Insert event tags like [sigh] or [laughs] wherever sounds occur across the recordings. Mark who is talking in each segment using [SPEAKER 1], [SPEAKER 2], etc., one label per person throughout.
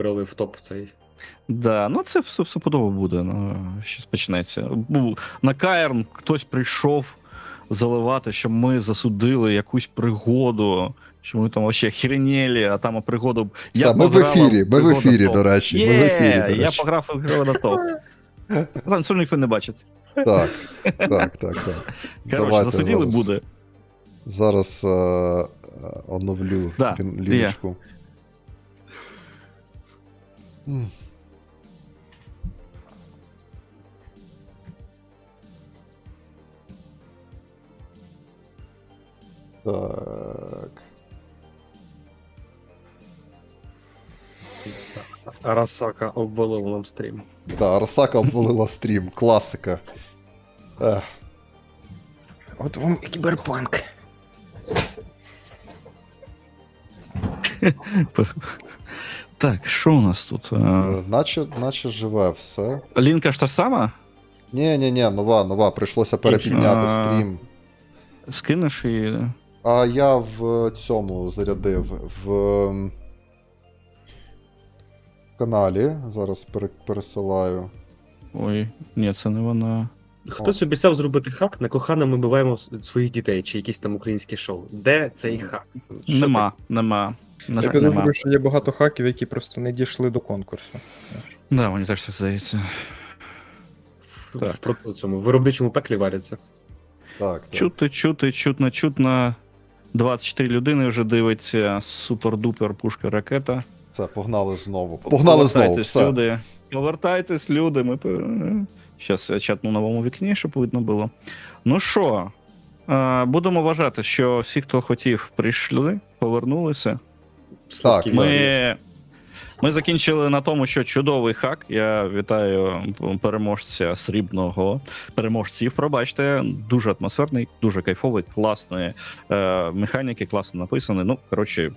[SPEAKER 1] Прилив в топ цей.
[SPEAKER 2] Да, ну це все стопудово буде. Ну, щось почнеться. На Каєрн хтось прийшов заливати, щоб ми засудили якусь пригоду. Що ми там вообще херенєлі, а там пригоду.
[SPEAKER 3] Все, ми в ефірі, ми в ефірі, до речі. Ми в ефірі, до
[SPEAKER 2] я
[SPEAKER 3] речі.
[SPEAKER 2] пограв в пригода топ. Там все ніхто не бачить.
[SPEAKER 3] Так, так, так, так.
[SPEAKER 2] Коротше, засудили
[SPEAKER 3] зараз,
[SPEAKER 2] буде.
[SPEAKER 3] Зараз е, е, оновлю
[SPEAKER 2] Да,
[SPEAKER 3] лін- ліночку. М. Так.
[SPEAKER 1] Арасака обвалив нам стрім.
[SPEAKER 3] Да, Арсака обвалила стрім. Класика. Ех.
[SPEAKER 4] От вам і кіберпанк.
[SPEAKER 2] Так, що у нас тут?
[SPEAKER 3] Е, Наче, наче живе все.
[SPEAKER 2] Лінка ж та сама?
[SPEAKER 3] Ні, ні, ні, нова, нова. Прийшлося перепідняти
[SPEAKER 2] А.
[SPEAKER 3] стрім.
[SPEAKER 2] Скинеш і.
[SPEAKER 3] А я в цьому зарядив в каналі. Зараз пересилаю.
[SPEAKER 2] Ой, ні, це не вона.
[SPEAKER 1] Хтось обіцяв зробити хак, на кохана ми биваємо своїх дітей чи якісь там українські шоу. Де цей хак? Що
[SPEAKER 2] Нема, нема. На
[SPEAKER 4] Я
[SPEAKER 2] жаль, нема.
[SPEAKER 4] підозрюю, що є багато хаків, які просто не дійшли до конкурсу.
[SPEAKER 2] Да, мені теж так здається. Так.
[SPEAKER 1] про- цьому виробничому пеклі варяться?
[SPEAKER 3] Так, так.
[SPEAKER 2] Чути, чути, чутно, чутно. 24 людини вже дивиться. Супер-дупер пушка ракета.
[SPEAKER 3] Це погнали знову. Погнали знову.
[SPEAKER 2] Повертайтесь,
[SPEAKER 3] Все.
[SPEAKER 2] люди. Повертайтесь, люди. Ми Зараз я чатну новому вікні, щоб видно було. Ну що, е, будемо вважати, що всі, хто хотів, прийшли, повернулися.
[SPEAKER 3] Так.
[SPEAKER 2] Ми, ми закінчили на тому, що чудовий хак. Я вітаю переможця срібного переможців. Пробачте, дуже атмосферний, дуже кайфовий, класний е, механіки, класно написаний. Ну, коротше,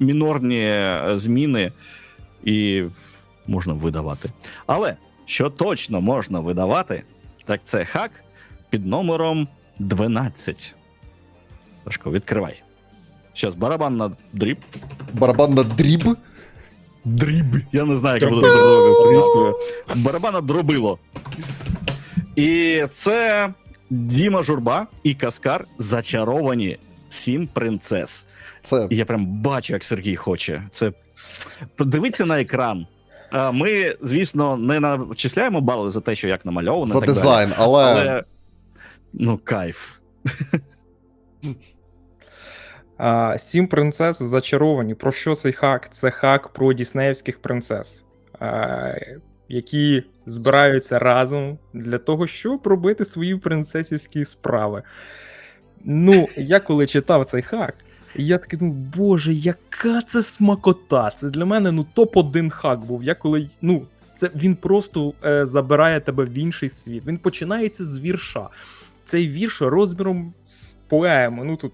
[SPEAKER 2] мінорні зміни і можна видавати. Але що точно можна видавати, так це хак під номером 12. Сашко, відкривай. Зараз барабан на дріб.
[SPEAKER 3] Барабан на дріб.
[SPEAKER 2] Дріб. Я не знаю, як буде українською. Барабана дробило. І це Діма Журба і Каскар зачаровані сім принцес.
[SPEAKER 3] Це
[SPEAKER 2] я прям бачу, як Сергій хоче. Це подивіться на екран. Ми, звісно, не начисляємо бали за те, що як намальовано.
[SPEAKER 3] за
[SPEAKER 2] так далі.
[SPEAKER 3] дизайн, але,
[SPEAKER 2] Але ну, кайф.
[SPEAKER 4] Сім принцес зачаровані. Про що цей хак? Це хак про діснеївських принцес, які збираються разом для того, щоб робити свої принцесівські справи. Ну, я коли читав цей хак, я такий думав, боже, яка це смакота! Це для мене ну топ-1 хак був. Я коли, ну, це він просто е, забирає тебе в інший світ. Він починається з вірша. Цей вірш розміром з поему. Ну тут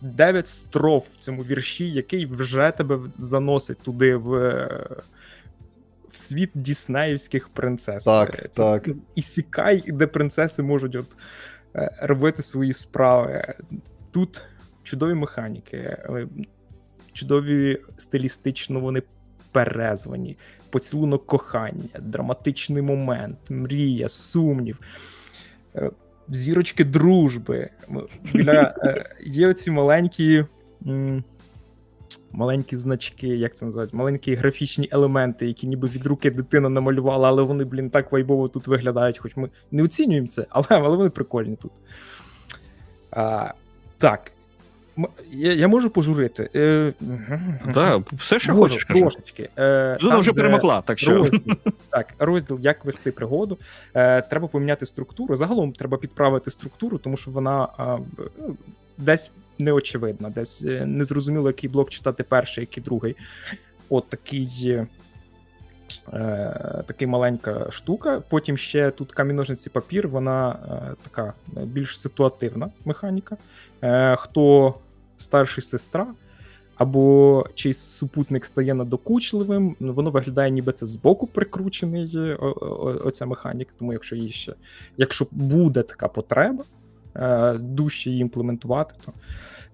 [SPEAKER 4] 9 строф в цьому вірші, який вже тебе заносить туди в, е, в світ діснеївських принцес.
[SPEAKER 3] Так,
[SPEAKER 4] Е, Це
[SPEAKER 3] так.
[SPEAKER 4] Ісікай, де принцеси можуть от, е, робити свої справи. Тут чудові механіки, чудові стилістично вони перезвані, поцілунок кохання, драматичний момент, мрія, сумнів. Зірочки дружби. Біля е, є оці маленькі. Маленькі значки, як це називають, маленькі графічні елементи, які ніби від руки дитина намалювала, але вони, блін, так вайбово тут виглядають, хоч ми не оцінюємо це, але, але вони прикольні тут. А, так. Я, я можу пожурити. Е,
[SPEAKER 2] Да, все, що
[SPEAKER 4] можу,
[SPEAKER 2] хочеш, кажи.
[SPEAKER 4] трошечки. Е, там,
[SPEAKER 2] вже перемогла, так що.
[SPEAKER 4] Розділ, [laughs] так, розділ, як вести пригоду. Е, треба поміняти структуру. Загалом треба підправити структуру, тому що вона ну, десь неочевидна, десь е, незрозуміло, який блок читати перший, який другий. От такий. е, Е, такий маленька штука. Потім ще тут каміножниці папір, вона е, така е, більш ситуативна механіка. Е, хто старший сестра, або чийсь супутник стає надокучливим, ну, воно виглядає, ніби це збоку прикручений е, оця механіка. Тому якщо її ще, якщо буде така потреба, е, дужче її імплементувати, то,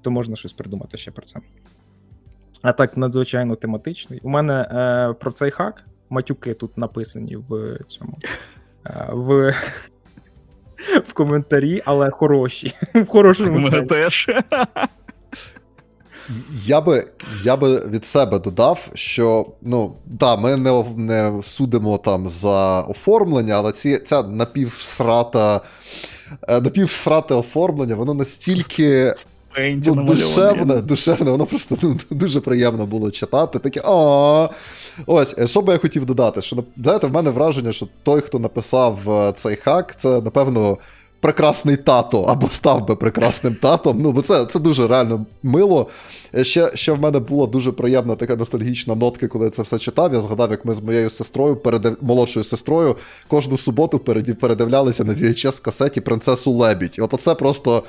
[SPEAKER 4] то можна щось придумати ще про це. а так надзвичайно тематичний. У мене е, про цей хак матюки тут написані в цьому. Е, в, [laughs] в коментарі, але хороші. В хорошому
[SPEAKER 2] теж.
[SPEAKER 3] Я би, я би від себе додав, що ну да, ми не, не судимо там за оформлення, але ці, ця напівсрата, е, напівсрате оформлення, воно настільки ну, душевне, душевне, воно просто ну, [laughs] дуже приємно було читати. Таке о. Ось, е, що би я хотів додати? Що знаєте, в мене враження, що той, хто написав е, цей хак, це напевно. Прекрасний тато або став би прекрасним татом. Ну, бо це, це дуже реально мило. Ще, ще в мене була дуже приємна така ностальгічна нотка, коли я це все читав. Я згадав, як ми з моєю сестрою, передив... молодшою сестрою, кожну суботу переді- передивлялися на VHS касеті принцесу Лебідь. От це просто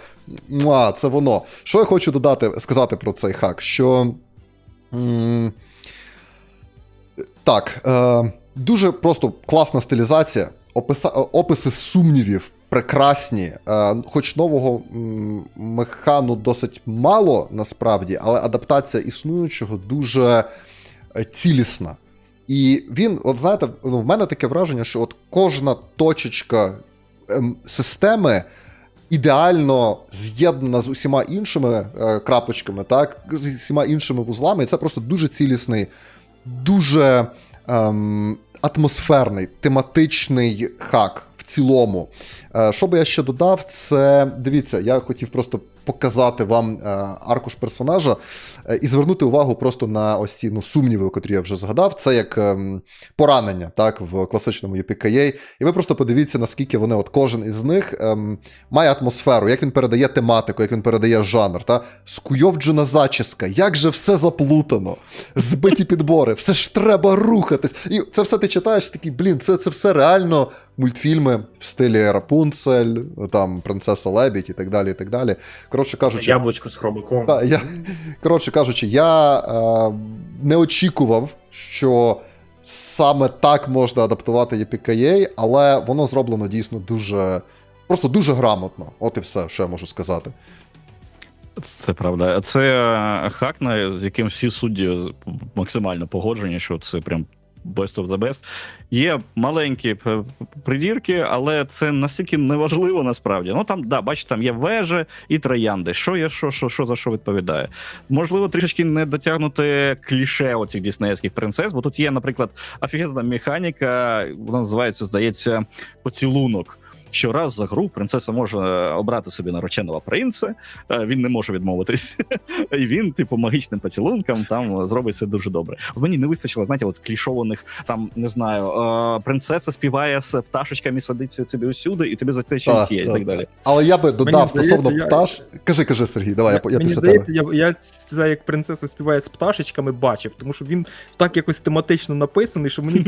[SPEAKER 3] муа, це воно. Що я хочу додати, сказати про цей хак? Що. Так, е, дуже просто класна стилізація, описа, описи сумнівів прекрасні. Е, хоч нового механу досить мало насправді, але адаптація існуючого дуже е, цілісна. І він, от знаєте, ну, в мене таке враження, що от кожна точечка ем, системи ідеально з'єднана з усіма іншими е, крапочками, так, з усіма іншими вузлами, і це просто дуже цілісний, дуже ем, атмосферний, тематичний хак в цілому. Е, що би я ще додав, це дивіться, я хотів просто показати вам е, аркуш персонажа е, і звернути увагу просто на ось ці ну, сумніви, котрі я вже згадав. Це як ем, поранення, так, в класичному UPKA. І ви просто подивіться, наскільки вони, от кожен із них ем, має атмосферу, як він передає тематику, як він передає жанр. Та? Скуйовджена зачіска, як же все заплутано, збиті підбори, все ж треба рухатись. І це все ти читаєш, такий, блін, це, це все реально мультфільми в стилі Рапунцель, там Принцеса Лебідь і так далі. і так далі. Коротше кажучи,
[SPEAKER 1] Яблучко з хробаком.
[SPEAKER 3] та, я, коротше кажучи, я е, не очікував, що саме так можна адаптувати EPKA, але воно зроблено дійсно дуже. Просто дуже грамотно. От і все, що я можу сказати.
[SPEAKER 2] Це правда. Це е, хак, на- з яким всі судді максимально погоджені, що це прям best of the best. Є маленькі п- придірки, але це настільки неважливо насправді. Ну там, да, бачите, там є вежі і троянди. Що є, що, що, що за що відповідає. Можливо, трішечки не дотягнути кліше оцих діснеївських принцес, бо тут є, наприклад, офігезна механіка, вона називається, здається, поцілунок. Що раз за гру принцеса може обрати собі нареченого принца, е, він не може відмовитись. [laughs] І він, типу, магічним поцілунком там зробить все дуже добре. Мені не вистачило, знаєте, от клішованих там не знаю, е, принцеса співає з пташечками, садиться тобі усюди, і тобі за це щось є, і
[SPEAKER 3] так,
[SPEAKER 2] далі.
[SPEAKER 3] Але я би додав
[SPEAKER 4] Мені
[SPEAKER 3] стосовно пташ. Кажи, кажи, Сергій, давай, я, я після тебе.
[SPEAKER 4] я, я це як принцеса співає з пташечками бачив, тому що він так якось тематично написаний, що мені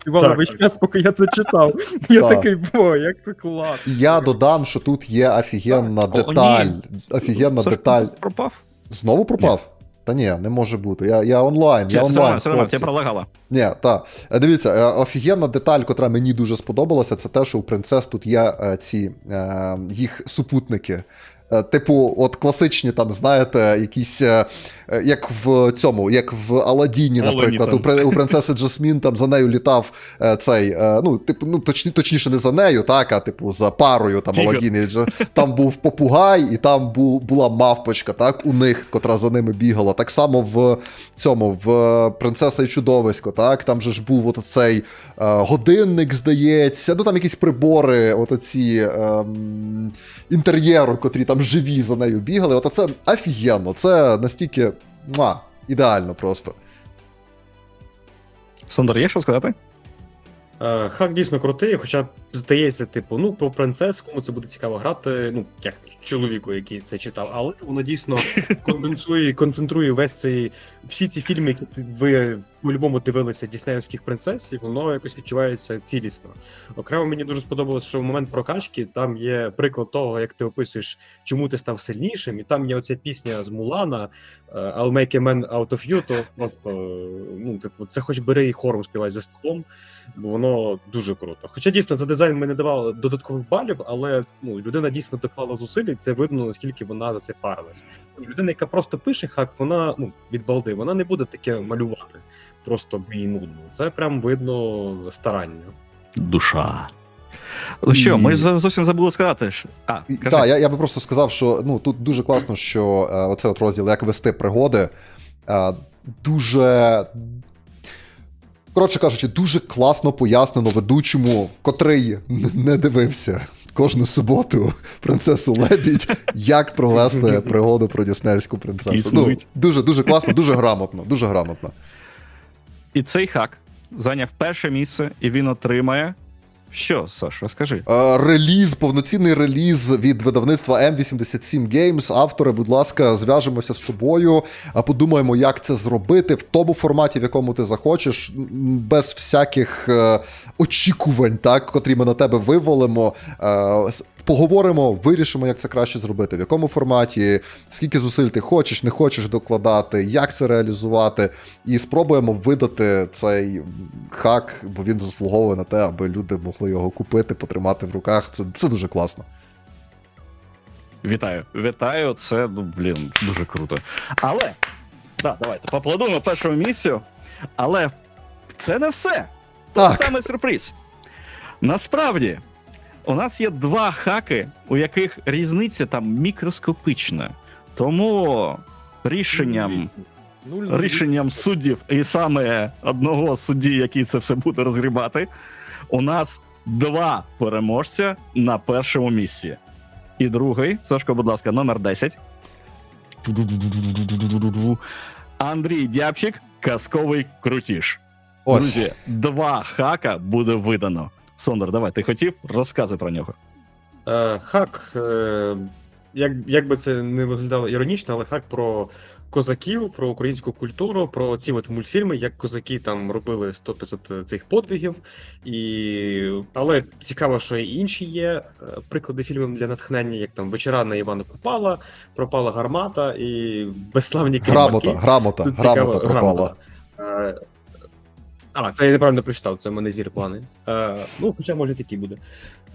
[SPEAKER 4] співали весь час, поки я це читав. Я такий, бо, як це класно.
[SPEAKER 3] Я додам, що тут є офігенна
[SPEAKER 2] Так. О,
[SPEAKER 3] деталь.
[SPEAKER 2] ні.
[SPEAKER 3] Офігенна
[SPEAKER 2] Сашко,
[SPEAKER 3] деталь.
[SPEAKER 2] пропав.
[SPEAKER 3] Знову пропав? Та ні, не може бути. Я, я онлайн.
[SPEAKER 2] Чи
[SPEAKER 3] Я онлайн.
[SPEAKER 2] все нормально, тебе пролагала.
[SPEAKER 3] Ні, так. Дивіться, е, офігенна деталь, котра мені дуже сподобалася, це те, що у принцес тут є е, ці е, їх супутники. Е, Типу, от класичні, там, знаєте, якісь, е, е, як в цьому, як в Аладдіні, наприклад, у, у принцеси Джасмін там за нею літав е, цей, е, ну, типу, ну, точні, точніше, не за нею, так, а типу за парою там
[SPEAKER 2] Тігр.
[SPEAKER 3] Аладдін і Дж- Там був попугай, і там бу, була мавпочка, так, у них, котра за ними бігала. Так само в цьому, в е, Принцеса і чудовисько, так, там же ж був от цей е, годинник, здається, ну там якісь прибори, от оці ем, інтер'єру, котрі там живі за нею бігали. От це офігенно, це настільки муа, ідеально просто.
[SPEAKER 2] Сандор, є що сказати?
[SPEAKER 1] Е, Хак дійсно крутий, хоча здається, типу, ну про принцес, кому це буде цікаво грати, ну як чоловіку, який це читав, але воно дійсно [laughs] конденсує, концентрує весь цей всі ці фільми, які ви по-любому дивилися діснеївських принцес, і воно якось відчувається цілісно. Окремо мені дуже сподобалось, що в момент прокачки там є приклад того, як ти описуєш, чому ти став сильнішим, і там є оця пісня з Мулана е, I'll make a man out of you, то просто ну, типу, це хоч бери і хором співай за столом, бо воно дуже круто. Хоча дійсно за дизайн ми не давали додаткових балів, але ну, людина дійсно доклала зусиль, і це видно, наскільки вона за це парилась. Людина, яка просто пише хак, вона ну, від балди, вона не буде таке малювати. Просто бо нудно. Це прям видно старання.
[SPEAKER 2] Душа. Ну що,
[SPEAKER 3] І-
[SPEAKER 2] за- зовсім забули сказати. що- А, кажи.
[SPEAKER 3] Так, я, я би просто сказав, що ну тут дуже класно, що е, оце от розділ як вести пригоди. Е, дуже. Коротше кажучи, дуже класно пояснено ведучому, котрий не дивився кожну суботу принцесу Лебідь, як провести [laughs] пригоду про Діснеївську принцесу. Ну, дуже дуже класно, дуже грамотно, дуже грамотно.
[SPEAKER 2] І цей хак зайняв перше місце, і він отримає. Що, Саш, розкажи.
[SPEAKER 3] Е, Реліз, повноцінний реліз від видавництва M87 Games. Автори, будь ласка, зв'яжемося з тобою, а подумаємо, як це зробити в тому форматі, в якому ти захочеш, без всяких е, очікувань, так, котрі ми на тебе вивалимо. Е, Поговоримо, вирішимо, як це краще зробити, в якому форматі, скільки зусиль ти хочеш, не хочеш докладати, як це реалізувати, і спробуємо видати цей хак, бо він заслуговує на те, аби люди могли його купити, потримати в руках. Це, це дуже класно.
[SPEAKER 2] Вітаю. Вітаю, це, ну, блін, дуже круто. Але, так, давайте поаплодуємо першому місцю. Але це не все.
[SPEAKER 3] Так.
[SPEAKER 2] Це саме сюрприз. Насправді, у нас є два хаки, у яких різниця там мікроскопична. Тому рішенням, рішенням суддів, і саме одного судді, який це все буде розгрібати, у нас два переможця на першому місці. І другий, Сашко, будь ласка, номер 10. Андрій Дябчик, казковий крутіш.
[SPEAKER 3] Ось.
[SPEAKER 2] Друзі, два хака буде видано. Сондер, давай, ти хотів? Розказуй про нього.
[SPEAKER 1] Е, хак, е, як, як би це не виглядало іронічно, але хак про козаків, про українську культуру, про ці от мультфільми, як козаки там робили 100-500 цих подвигів. І... Але цікаво, що і інші є е, приклади фільмів для натхнення, як там Вечора на Івана Купала, Пропала гармата і безславні
[SPEAKER 3] Грамота, грамота,
[SPEAKER 1] Тут
[SPEAKER 3] грамота
[SPEAKER 1] цікаво,
[SPEAKER 3] пропала.
[SPEAKER 1] грамота. А, це я неправильно прочитав, це в мене зір плани. Е, ну, хоча може такі буде.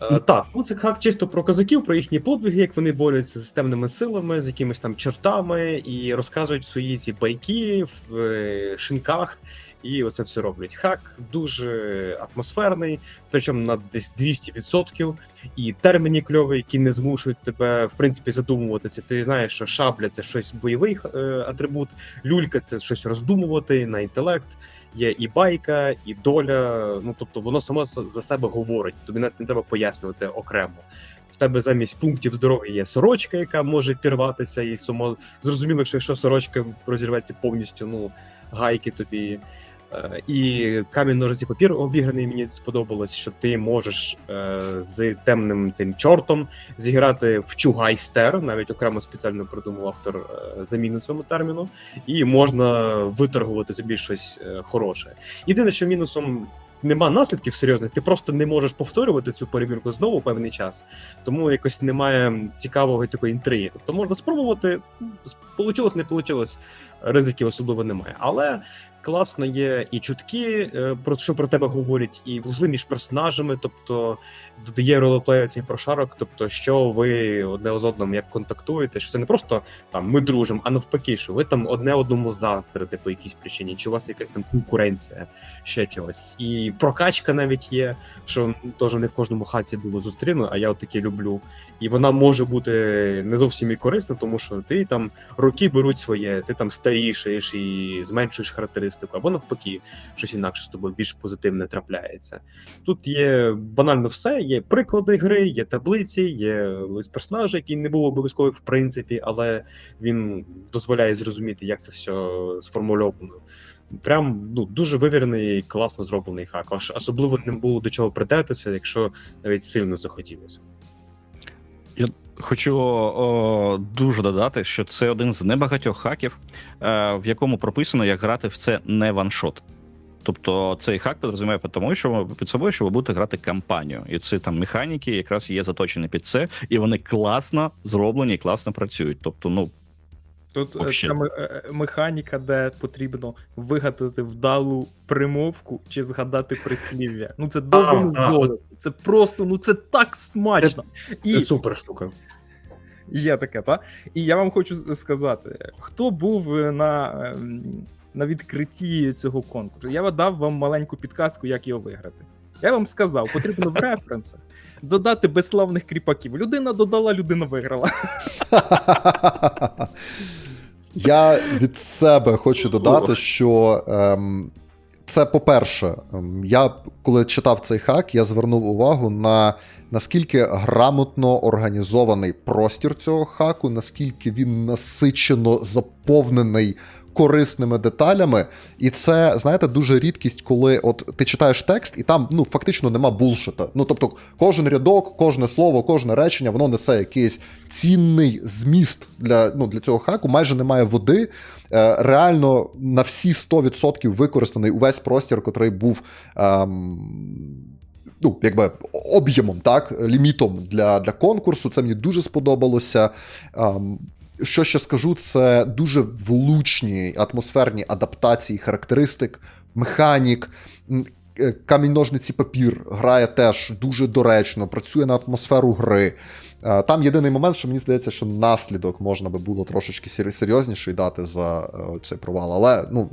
[SPEAKER 1] Е, так, ну це хак чисто про козаків, про їхні подвиги, як вони борються з темними силами, з якимись там чортами, і розказують свої ці байки в е, шинках, і оце все роблять. Хак дуже атмосферний, причому на десь 200%, і терміни кльові, які не змушують тебе в принципі задумуватися. Ти знаєш, що шабля це щось бойовий е, атрибут, люлька це щось роздумувати на інтелект. Є і байка, і доля. Ну тобто воно само за себе говорить. Тобі навіть не треба пояснювати окремо. В тебе замість пунктів здоров'я є сорочка, яка може пірватися, і само зрозуміло, що якщо сорочка розірветься повністю, ну гайки тобі. Е, І камінь ножиці папір обіграний мені сподобалось, що ти можеш е, з темним цим чортом зіграти в чугайстер, навіть окремо спеціально придумав автор е, заміну цьому терміну, і можна виторгувати тобі щось е, хороше. Єдине, що мінусом нема наслідків серйозних, ти просто не можеш повторювати цю перевірку знову певний час, тому якось немає цікавого такої інтриги. Тобто можна спробувати, получилось, не получилось, ризиків особливо немає. Але класно є і чутки, е, про що про тебе говорять, і вузли між персонажами, тобто додає ролеплею цей прошарок, тобто, що ви одне з одним як контактуєте, що це не просто там ми дружимо, а навпаки, що ви там одне одному заздрите по якійсь причині, чи у вас якась там конкуренція, ще чогось. І прокачка навіть є, що теж не в кожному хаті було зустріну, а я от таки люблю. І вона може бути не зовсім і корисна, тому що ти там роки беруть своє, ти там старішаєш і зменшуєш характеристику, або навпаки, щось інакше з тобою більш позитивне трапляється. Тут є банально все, є приклади гри, є таблиці, є лист персонажа, який не був обов'язковий в принципі, але він дозволяє зрозуміти, як це все сформульовано. Прям ну дуже вивірений, класно зроблений хак. Аж особливо не було до чого придертися, якщо навіть сильно захотілося.
[SPEAKER 2] Хочу о, дуже додати, що це один з небагатьох хаків, е, в якому прописано, як грати в це не ваншот. Тобто цей хак підрозуміє тому, що під собою, що ви будете грати кампанію. І ці там механіки якраз є заточені під це, і вони класно зроблені і класно працюють. Тобто, ну
[SPEAKER 4] Тут е,
[SPEAKER 2] Вообще.
[SPEAKER 4] ця е, механіка, де потрібно вигадати вдалу примовку чи згадати прислів'я. Ну це довго
[SPEAKER 1] так.
[SPEAKER 4] золото. Це просто, ну це так смачно.
[SPEAKER 1] Це
[SPEAKER 4] І
[SPEAKER 1] супер штука.
[SPEAKER 4] є таке, так? І я вам хочу сказати: хто був е, на, ем, на відкритті цього конкурсу, я дав вам маленьку підказку, як його виграти. Я вам сказав, потрібно в референсах додати безславних кріпаків. Людина додала, людина виграла. [laughs]
[SPEAKER 3] Я від себе хочу додати, що ем, це по-перше, ем, я коли читав цей хак, я звернув увагу на наскільки грамотно організований простір цього хаку, наскільки він насичено заповнений корисними деталями. І це, знаєте, дуже рідкість, коли от ти читаєш текст, і там ну фактично нема булшита. Ну тобто, кожен рядок, кожне слово, кожне речення, воно несе якийсь цінний зміст для, ну, для цього хаку. Майже немає води. Е, реально на всі 100% використаний увесь простір, котрий був. Ем, Ну, якби об'ємом, так, лімітом для, для конкурсу. Це мені дуже сподобалося. Що ще скажу, це дуже влучні атмосферні адаптації характеристик, механік. Е, Камінь ножниці папір грає теж дуже доречно, працює на атмосферу гри. Е, Там єдиний момент, що мені здається, що наслідок можна би було трошечки серйозніший дати за е, цей провал. Але ну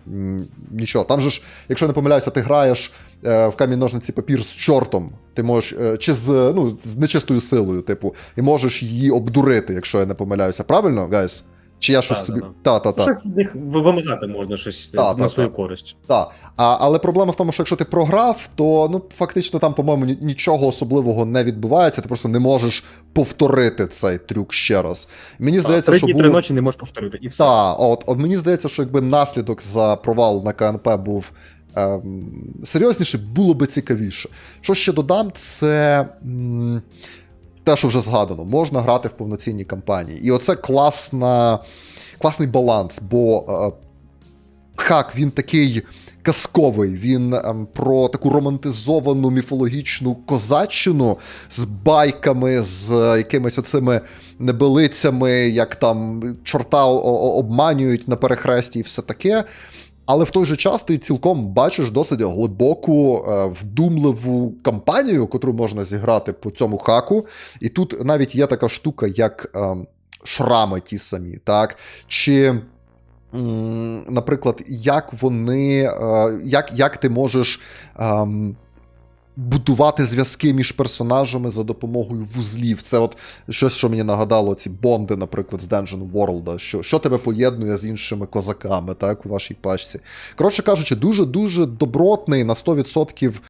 [SPEAKER 3] нічого. Там же ж, якщо не помиляюся, ти граєш в камінь ножниці папір з чортом. Ти можеш е, чи з, ну, з нечистою силою, типу, і можеш її обдурити, якщо я не помиляюся. Правильно, гайс? Чи я щось тобі. Та, та, та.
[SPEAKER 1] Від них вимагати можна щось
[SPEAKER 3] Так,
[SPEAKER 1] на
[SPEAKER 3] так,
[SPEAKER 1] свою
[SPEAKER 3] так.
[SPEAKER 1] користь.
[SPEAKER 3] Так, а, але проблема в тому, що якщо ти програв, то ну фактично там, по-моєму, нічого особливого не відбувається. Ти просто не можеш повторити цей трюк ще раз. Мені здається,
[SPEAKER 1] Три
[SPEAKER 3] що було...
[SPEAKER 1] три ночі не можеш повторити. І все.
[SPEAKER 3] Так, от, от мені здається, що якби наслідок за провал на КНП був ем, серйозніший, було би цікавіше. Що ще додам, це. Те, що вже згадано, можна грати в повноцінній кампанії. І оце класна, класний баланс, бо е, хак він такий казковий, він ем, про таку романтизовану міфологічну козаччину з байками, з е, якимись оцими небелицями, як там чорта обманюють на перехресті і все таке. Але в той же час ти цілком бачиш досить глибоку, е, вдумливу кампанію, котру можна зіграти по цьому хаку. І тут навіть є така штука, як ем, шрами ті самі, так? Чи. Наприклад, як вони, е, як, як ти можеш ем, будувати зв'язки між персонажами за допомогою вузлів? Це от щось, що мені нагадало ці бонди, наприклад, з Dungeon World, що, що тебе поєднує з іншими козаками, так, у вашій пачці. Коротше кажучи, дуже дуже добротний на 100%